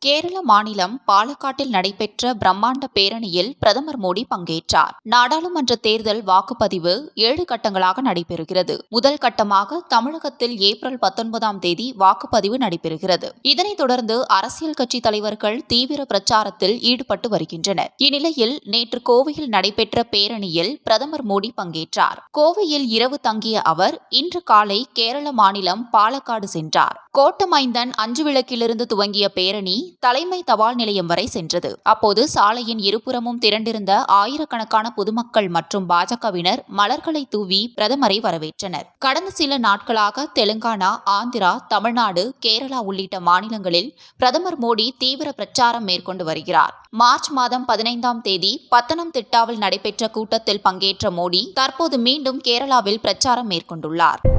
கேரள மாநிலம் பாலக்காட்டில் நடைபெற்ற பிரம்மாண்ட பேரணியில் பிரதமர் மோடி பங்கேற்றார். நாடாளுமன்ற தேர்தல் வாக்குப்பதிவு ஏழு கட்டங்களாக நடைபெறுகிறது. முதல் கட்டமாக தமிழகத்தில் ஏப்ரல் பத்தொன்பதாம் தேதி வாக்குப்பதிவு நடைபெறுகிறது. இதனைத் தொடர்ந்து அரசியல் கட்சி தலைவர்கள் தீவிர பிரச்சாரத்தில் ஈடுபட்டு வருகின்றனர். இந்நிலையில் நேற்று கோவையில் நடைபெற்ற பேரணியில் பிரதமர் மோடி பங்கேற்றார். கோவையில் இரவு தங்கிய அவர் இன்று காலை கேரள மாநிலம் பாலக்காடு சென்றார். கோட்டமைந்தன் அஞ்சு விளக்கிலிருந்து துவங்கிய பேரணி தலைமை தபால் நிலையம் வரை சென்றது. அப்போது சாலையின் இருபுறமும் திரண்டிருந்த ஆயிரக்கணக்கான பொதுமக்கள் மற்றும் பாஜகவினர் மலர்களை தூவி பிரதமரை வரவேற்றனர். கடந்த சில நாட்களாக தெலுங்கானா ஆந்திரா தமிழ்நாடு கேரளா உள்ளிட்ட மாநிலங்களில் பிரதமர் மோடி தீவிர பிரச்சாரம் மேற்கொண்டு வருகிறார். மார்ச் மாதம் பதினைந்தாம் தேதி பத்தனம்திட்டாவில் நடைபெற்ற கூட்டத்தில் பங்கேற்ற மோடி தற்போது மீண்டும் கேரளாவில் பிரச்சாரம் மேற்கொண்டுள்ளார்.